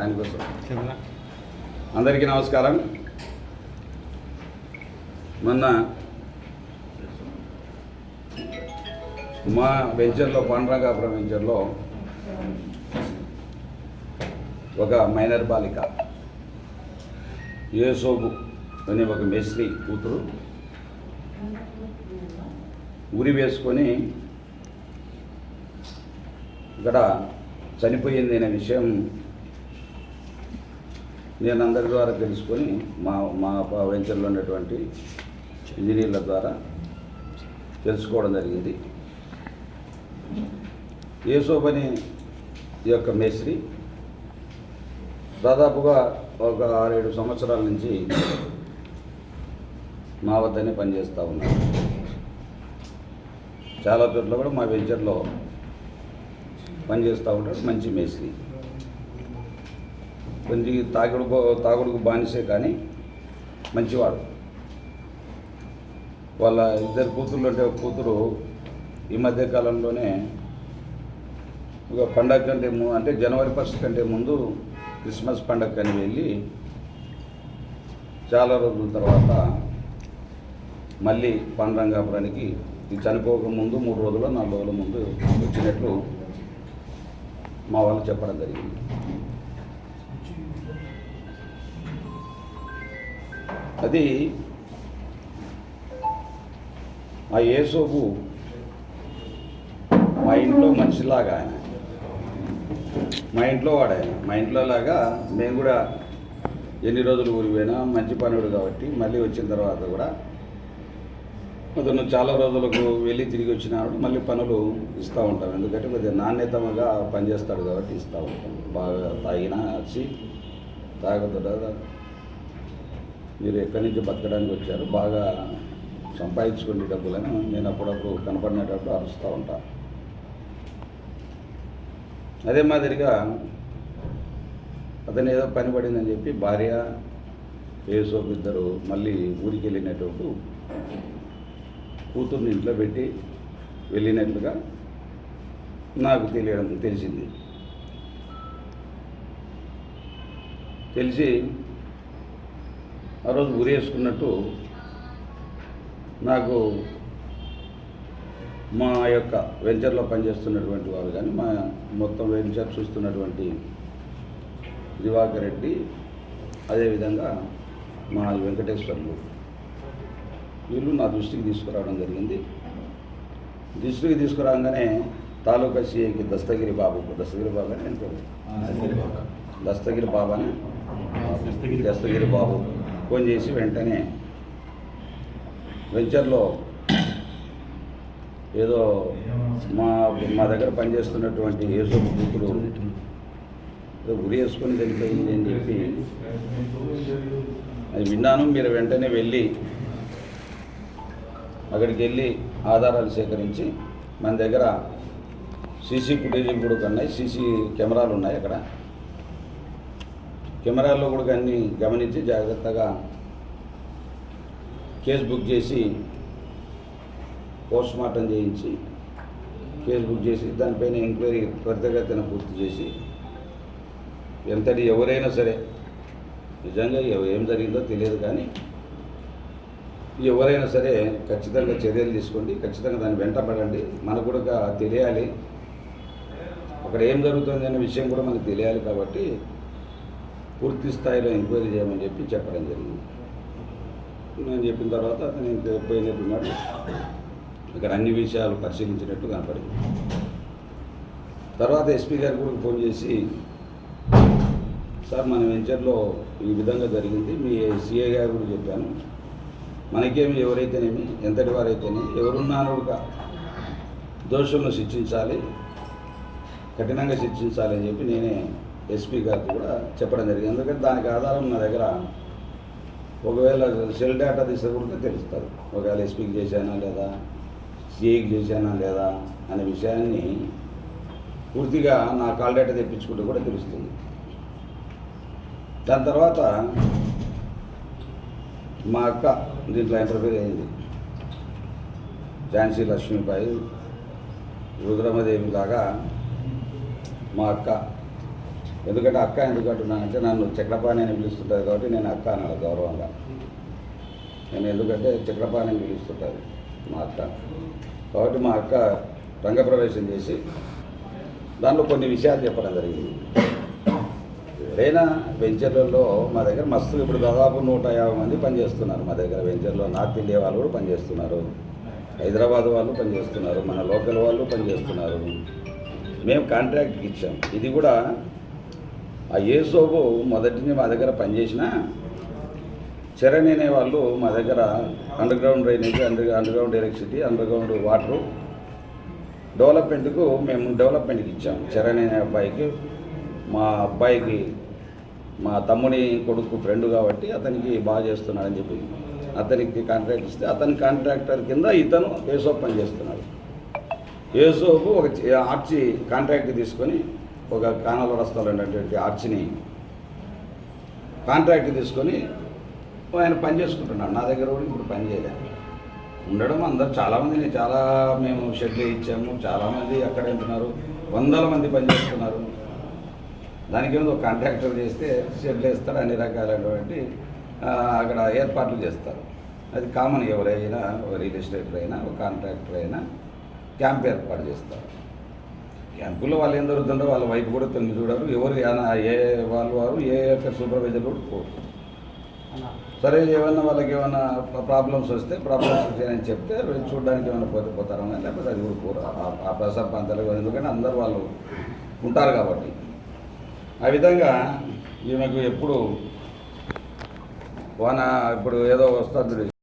దానికోసం. అందరికీ నమస్కారం. మొన్న మా వెంచర్లో పాండ్రంగాపురం వెంచర్లో ఒక మైనర్ బాలిక యేసోబు అనే ఒక మేస్త్రి కూతురు ఉరి వేసుకొని ఇక్కడ చనిపోయింది అనే విషయం నేను అందరి ద్వారా తెలుసుకొని మా మా వెంచర్లో ఉన్నటువంటి ఇంజనీర్ల ద్వారా తెలుసుకోవడం జరిగింది. యేసోబని యొక్క మేస్త్రి దాదాపుగా ఒక ఆరేడు సంవత్సరాల నుంచి మా వద్దనే పనిచేస్తూ ఉన్నారు. చాలా చోట్ల కూడా మా వెంచర్లో పనిచేస్తూ ఉంటాడు మంచి మేస్త్రి. కొంచెం తాగుడు తాగుడుకు బానిసే కానీ మంచివాడు. వాళ్ళ ఇద్దరు కూతుర్లు అంటే ఒక కూతురు ఈ మధ్య కాలంలోనే ఒక పండగ కంటే ము- అంటే జనవరి ఫస్ట్ కంటే ముందు క్రిస్మస్ పండగ అని వెళ్ళి చాలా రోజుల తర్వాత మళ్ళీ పాండ్రంగాపురానికి ఈ చనిపోక ముందు మూడు రోజులు నాలుగు రోజుల ముందు వచ్చినట్లు మా వాళ్ళు చెప్పడం జరిగింది. అది ఆ యేసోబు మా ఇంట్లో మనిషిలాగా ఆయన. మా ఇంట్లో వాడు ఆయన. మా ఇంట్లో లాగా మేము కూడా ఎన్ని రోజులు ఊరిపోయినా మంచి పనుడు కాబట్టి మళ్ళీ వచ్చిన తర్వాత కూడా అతను చాలా రోజులకు వెళ్ళి తిరిగి వచ్చినాడు. మళ్ళీ పనులు ఇస్తూ ఉంటాం. ఎందుకంటే కొద్దిగా నాణ్యతగా పనిచేస్తాడు కాబట్టి ఇస్తూ ఉంటాం. బాగా తాగినా వచ్చి తాగుతుందా మీరు ఎక్కడి నుంచి బతకడానికి వచ్చారు బాగా సంపాదించుకునే డబ్బులను నేను అప్పుడప్పుడు కనపడినప్పుడు అరుస్తూ ఉంటా. అదే మాదిరిగా అతను ఏదో పని పడిందని చెప్పి భార్య ఏసోపు ఇద్దరు మళ్ళీ ఊరికి వెళ్ళినట్టు కూతుర్ని ఇంట్లో పెట్టి వెళ్ళినట్లుగా నాకు తెలియడం తెలిసింది. తెలిసి ఆ రోజు ఉరేసుకున్నట్టు నాకు మా యొక్క వెంచర్లో పనిచేస్తున్నటువంటి వారు కానీ మా మొత్తం వెంచర్ చూస్తున్నటువంటి దివాకర్ రెడ్డి అదేవిధంగా మా వెంకటేశ్వర్లు వీళ్ళు నా దృష్టికి తీసుకురావడం జరిగింది. దృష్టికి తీసుకురాగానే తాలూకా సిఐకి దస్తగిరి బాబు దస్తగిరి బాబు అని దస్తగిరి బాబు. అని దస్తగిరి బాబు. ఫోన్ చేసి వెంటనే వెంచర్లో ఏదో మా మా దగ్గర పనిచేస్తున్నటువంటి యేసోపు కూతురు ఏదో గురి వేసుకొని చనిపోయింది అని చెప్పి అది విన్నాను. మీరు వెంటనే వెళ్ళి అక్కడికి వెళ్ళి ఆధారాలు సేకరించి మన దగ్గర సీసీ ఫుటేజీలు కూడా ఉన్నాయి. సీసీ కెమెరాలు ఉన్నాయి అక్కడ. కెమెరాల్లో కూడా అన్ని గమనించి జాగ్రత్తగా కేసు బుక్ చేసి పోస్ట్ మార్టం చేయించి కేసు బుక్ చేసి దానిపైన ఎంక్వైరీ త్వరితగతిన పూర్తి చేసి ఎంతటి ఎవరైనా సరే నిజంగా ఏం జరిగిందో తెలియదు కానీ ఎవరైనా సరే ఖచ్చితంగా చర్యలు తీసుకోండి ఖచ్చితంగా దాన్ని వెంటపడండి. మనకు కూడా తెలియాలి. అక్కడ ఏం జరుగుతుంది అనే విషయం కూడా మనకు తెలియాలి కాబట్టి పూర్తి స్థాయిలో ఎంక్వైరీ చేయమని చెప్పి చెప్పడం జరిగింది. నేను చెప్పిన తర్వాత అతను ఇంక పోయినట్టున్నాడు ఇక్కడ అన్ని విషయాలు పరిశీలించినట్టు కనపడింది. తర్వాత ఎస్పీ గారు కూడా ఫోన్ చేసి సార్ మన వెంచర్లో ఈ విధంగా జరిగింది. మీ సిఏ గారు కూడా చెప్పాను. మనకేమి ఎవరైతేనేమి ఎంతటి వారైతేనే ఎవరున్నారో కూడా దోషులను శిక్షించాలి కఠినంగా శిక్షించాలి అని చెప్పి నేనే ఎస్పీ గారికి కూడా చెప్పడం జరిగింది. ఎందుకంటే దానికి ఆధారం నా దగ్గర ఒకవేళ సెల్ డేటా తీసుకుంటే తెలుస్తారు తెలుస్తుంది. ఒకవేళ ఎస్పీకి చేశానా లేదా సిఐకి చేశానా లేదా అనే విషయాన్ని పూర్తిగా నా కాల్ డేటా తెప్పించుకుంటే కూడా తెలుస్తుంది. దాని తర్వాత మా అక్క దీంట్లో ఇంటర్ఫీర్ అయింది. ఝాన్సీ లక్ష్మీబాయి రుద్రమదేవి లాగా మా అక్క ఎందుకంటే అక్క ఎందుకు అంటున్నానంటే నన్ను చక్రపాణి అని పిలుస్తుంటుంది కాబట్టి నేను అక్క అన్నాను గౌరవంగా. నేను ఎందుకంటే చక్రపాణి అని పిలుస్తుంటుంది మా అక్క. కాబట్టి మా అక్క రంగప్రవేశం చేసి దాంట్లో కొన్ని విషయాలు చెప్పడం జరిగింది. ఏదైనా వెంచర్లలో మా దగ్గర మస్తు ఇప్పుడు దాదాపు నూట యాభై మంది పనిచేస్తున్నారు మా దగ్గర వెంచర్లో. నార్త్ ఇండియా వాళ్ళు కూడా పనిచేస్తున్నారు. హైదరాబాద్ వాళ్ళు పనిచేస్తున్నారు. మన లోకల్ వాళ్ళు పనిచేస్తున్నారు. మేము కాంట్రాక్ట్ ఇచ్చాం. ఇది కూడా ఆ ఏ సోపు మొదటిని మా దగ్గర పనిచేసిన చరణ్ అనే వాళ్ళు మా దగ్గర underground drainage under underground electricity underground water డెవలప్మెంట్కు మేము డెవలప్మెంట్కి ఇచ్చాం. చరణ్ అనే అబ్బాయికి మా అబ్బాయికి మా తమ్ముని కొడుకు ఫ్రెండ్ కాబట్టి అతనికి బాగా చేస్తున్నాడని చెప్పి అతనికి కాంట్రాక్ట్ ఇస్తే అతని కాంట్రాక్టర్ కింద ఇతను ఏసోప్ పని చేస్తున్నాడు ఏసోపు ఒక ఆర్చి కాంట్రాక్ట్ తీసుకొని ఒక కానాల రస్తాలో ఉన్నటువంటి ఆర్చిని కాంట్రాక్ట్ తీసుకొని ఆయన పని చేసుకుంటున్నాడు. నా దగ్గర కూడా ఇప్పుడు పని చేయలేదు ఉండడం అందరు చాలామందిని చాలా మేము షెడ్లు ఇచ్చాము చాలామంది అక్కడ ఉంటున్నారు. వందల మంది పని చేస్తున్నారు. దానికి ఏదో ఒక కాంట్రాక్టర్ చేస్తే షెడ్లు వేస్తారు అన్ని రకాలైనటువంటి అక్కడ ఏర్పాట్లు చేస్తారు. అది కామన్ ఎవరైనా రియల్ ఎస్టేటర్ అయినా ఒక కాంట్రాక్టర్ అయినా క్యాంప్ ఏర్పాటు చేస్తారు. క్యాంపుల్లో వాళ్ళు ఏం జరుగుతుందో వాళ్ళ వైపు కూడా తొంగి చూడరు. ఎవరు ఏ వాళ్ళు వారు ఏ యొక్క సూపర్వైజర్ కూడా పోరు. సరే ఏమన్నా వాళ్ళకి ఏమైనా ప్రాబ్లమ్స్ వస్తే ప్రాబ్లమ్స్ వస్తాయని చెప్తే చూడడానికి ఏమైనా పోతే పోతారు లేకపోతే అది కూడా కూర ఆ ప్రసాద ప్రాంతాలకు ఎందుకంటే అందరు వాళ్ళు ఉంటారు కాబట్టి. ఆ విధంగా ఈమెకు ఎప్పుడు వాన ఇప్పుడు ఏదో వస్తుంది